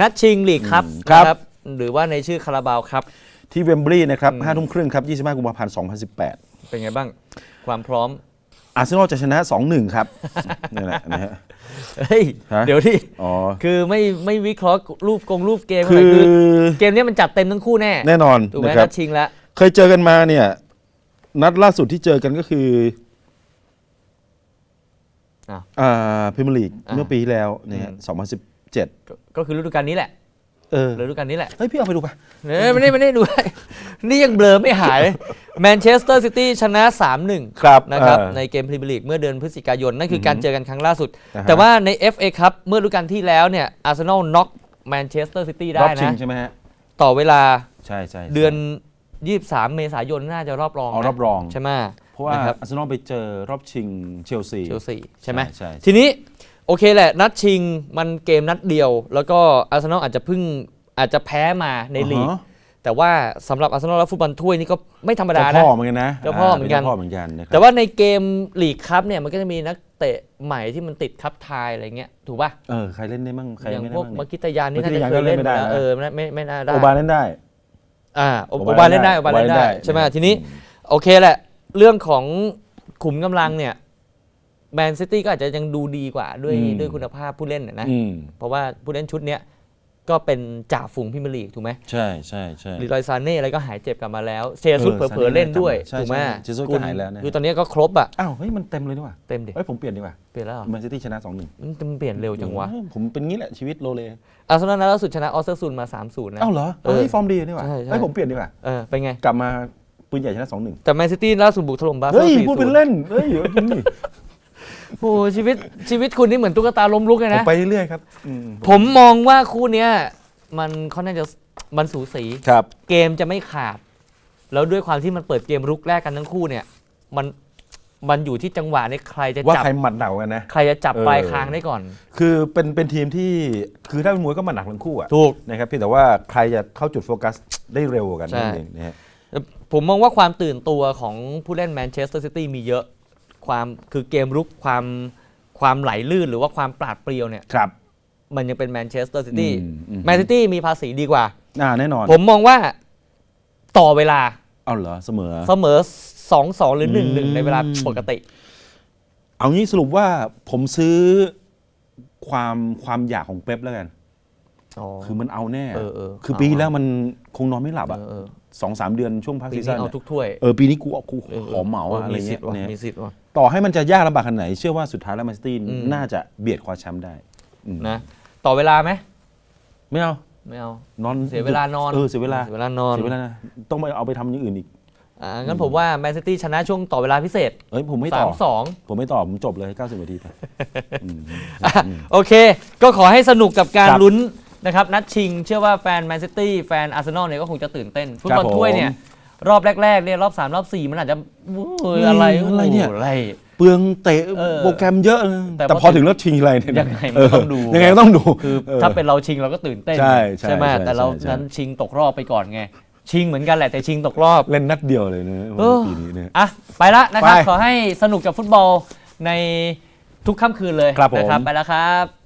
นัดชิงลีกครับครับ นะหรือว่าในชื่อคาราบาวครับ ที่เวมบรีนะครับห้าทุ่มครึ่งครับ 25 กุมภาพันธ์ 2018 เป็นไงบ้าง ความพร้อม อาร์เซนอลจะชนะ 2-1 ครับ นี่แหละนะฮะ เฮ้ยเดี๋ยวที่อ๋อ คือไม่ไม่วิเคราะห์รูปกงรูปเกมคือคอเกมเนี้ยมันจัดเต็มทั้งคู่แน่แน่นอนถูกไหมนันัดชิงแล้ว เคยเจอกันมาเนี่ย นัดล่าสุดที่เจอกันก็คืออะอ่าพิมร์ลีกเมื่อปีแล้วเนี่ยอืม 2018 เจ็ดก็คือฤดูกาลนี้แหละเออฤดูกาลนี้แหละ เฮ้ย พี่เอาไปดูป่ะเนี่ยไม่ได้ไม่ได้ดูนี่ยังเบลอไม่หายแมนเชสเตอร์ซิตี้ชนะ 3-1 ครับนะครับ ในเกมพรีเมียร์ลีกเมื่อเดือนพฤศจิกายน นั่นคือการเจอกันครั้งล่าสุด แต่ว่าใน FA ครับเมื่อฤดูกาลที่แล้วเนี่ยอาร์เซนอลน็อกแมนเชสเตอร์ซิตี้ได้นะรอบชิงใช่ไหมฮะต่อเวลาใช่ใช่เดือน 23 เมษายนน่าจะรอบรองรอบรองใช่ไหมเพราะว่าอาร์เซนอลไปเจอรอบชิงเชลซีเชลซีใช่ไหมใช่ทีนี้ โอเคแหละ นัดชิงมันเกมนัดเดียว แล้วก็อาร์เซนอลอาจจะเพิ่งอาจจะแพ้มาในลีกอ่าฮะแต่ว่าสำหรับอาร์เซนอลและฟุตบอลถ้วยนี่ก็ไม่ธรรมดาเจ้านะพ่อเหมือนกันนะเจ้าพ่อเหมือนกันเจ้าพ่อเหมือนกันนะครับแต่ว่าในเกมลีกครับเนี่ยมันก็จะมีนักเตะใหม่ที่มันติดครับทายอะไรเงี้ยถูกป่ะเออใครเล่นได้มั่งใครอย่างไม่ได้พวกมั่งมาเนี่ยกิตยานนี่มากิน่าตจะยานเคยเล่นก็เล่นไม่ได้แล้วนะเออไม่ไม่ไม่น่าได้โอบาเล่นได้อ่าโอโอโอบาาเล่นได้เล่โอนบาได้เล่นได้ได้ใช่ไหมอืมทีนี้โอเคแหละ เรื่องของขุมกำลังเนี่ย แมนซิตี้ก็อาจจะยังดูดีกว่าด้วยอืมด้วยคุณภาพผู้เล่นน่ะนะ อืม เพราะว่าผู้เล่นชุดเนี้ยก็เป็นจ่าฝูงพรีเมียร์ลีกถูกไหมใช่ใช่ใช่ ลีรอยซาเน่อะไรก็หายเจ็บกลับมาแล้วเชซุสเออเผลอๆเล่นด้วยใช่ถูกไหมใช่เชซุสก็หายแล้วนะ คือตอนนี้ก็ครบอะ อ้าว เฮ้ย มันเต็มเลยดีกว่าเต็มดิเอ้ย ผมเปลี่ยนดีกว่าเปลี่ยนแล้วเหรอแมนซิตี้ชนะ2-1มันเปลี่ยนเร็วจังวะเออผมเป็นงี้แหละชีวิตโลเลอาร์เซนอลนัดล่าสุดชนะออสเตอร์ซุนมา 3-0 นะ อ้าวเหรอเออเฮ้ยฟอร์มดีนี่หว่าใช่ใช่ เฮ้ยผมเปลี่ยนดีกว่าเออเป็นไง กลับมาปืนใหญ่ชนะ2-1แต่แมนซิตี้ล่าสุดบุกถล่มบาร์เซเฮ้ลยสี่พูดศูเป็นนย์เล่นเฮ้ยเดี๋ยวจริงดิ โอ้โหชีวิตชีวิตคุณนี่เหมือนตุ๊กตาล้มลุกเลยผมนะ ไปเรื่อยๆครับอืมผมมองว่าคู่เนี้ยมันค่อนข้างจะมันสูสี ครับ เกมจะไม่ขาด แล้วด้วยความที่มันเปิดเกมรุกแรกกันทั้งคู่เนี่ย มันมันอยู่ที่จังหวะนี้ใครจะว่าจับ ใครหมัดหนักกันนะ ใครจะจับเออ ปลายคางได้ก่อน คือเป็นเป็นทีมที่คือถ้าเป็นมวยก็หมัดหนักทั้งคู่อะถูก นะครับเพียงแต่ว่าใครจะเข้าจุดโฟกัสได้เร็วกว่ากันใช่ นั่นเองนะฮะ ผมมองว่าความตื่นตัวของผู้เล่นแมนเชสเตอร์ซิตี้มีเยอะ ความคือเกมรุกความความไหลลื่นหรือว่าความปราดเปรียวเนี่ยครับ มันยังเป็นแมนเชสเตอร์ซิตี้อืมอืมแมนซิตี้มีภาษีดีกว่าอ่าแน่นอน ผมมองว่าต่อเวลาเอาเหรอเสมอเสมอ2อสองหรือ1นอืมหนึ่งในเวลาปกติ เอางี้สรุปว่าผมซื้อความความอยากของเป๊ปแล้วกันคือมันเอาแน่เออเออคือเอาปีแล้วมันคงนอนไม่หลับเออะอเออสองสามเดือนช่วงพักปีซีนี้ซั่นเอาอะทุกถ้วยเออปีนี้กูเอากูเออขอเหมาอะอะไรมีสิเงี้ทยธิ์ว่ะเนี่ยมีสิทธิ์ว่ะ ต่อให้มันจะยากลำบากขนาดไหน เชื่อว่าสุดท้ายแล้วแมนซิตี้อืม น่าจะเบียดคว้าแชมป์ได้อืมนะต่อเวลาไหมไม่เอาไม่เอา นอนเสียเวลานอนเออเสียเวลาเสียเวลานอนเสียเวลานะต้องไปเอาไปทำอย่างอื่นอีก อ่างั้นผมว่าแมนซิตี้ชนะช่วงต่อเวลาพิเศษเอ้ยผมไม่สาต่อมสอง ผมไม่ต่อผมจบเลย 90 นาทีไปอืมอะโอเค ก็ขอให้สนุกกับการครับลุ้นนะครับ นัดชิง เชื่อว่าแฟนแมนซิตี้แฟนอาร์เซนอลเนี่ยก็คงจะตื่นเต้น ฟุตบอลครับผม ถ้วยเนี่ย รอบแรกๆเนี่ยรอบ3รอบ4มันอาจจะอู้ยอะไรอะไรเนี่ยโอะไร เปลืองเตะเออโปรแกรมเยอะนะแต่แต่พอพอถึงรอบชิงอะไรเนี่ยยังไงมันก็ต้องดูยังไงก็ต้องดูคือออถ้าเป็นเราชิงเราก็ตื่นเต้นใช่ใช่ไหมใช่แต่เราใช่ใช่ นั้นชิงตกรอบไปก่อนไง ชิงเหมือนกันแหละแต่ชิงตกรอบ เล่นนัดเดียวเลยนะเออปีนี้เนี่ย อะ ไปละนะครับ ไปขอให้สนุกกับฟุตบอลในทุกค่ำคืนเลยครับผม นะครับ ไปแล้วครับ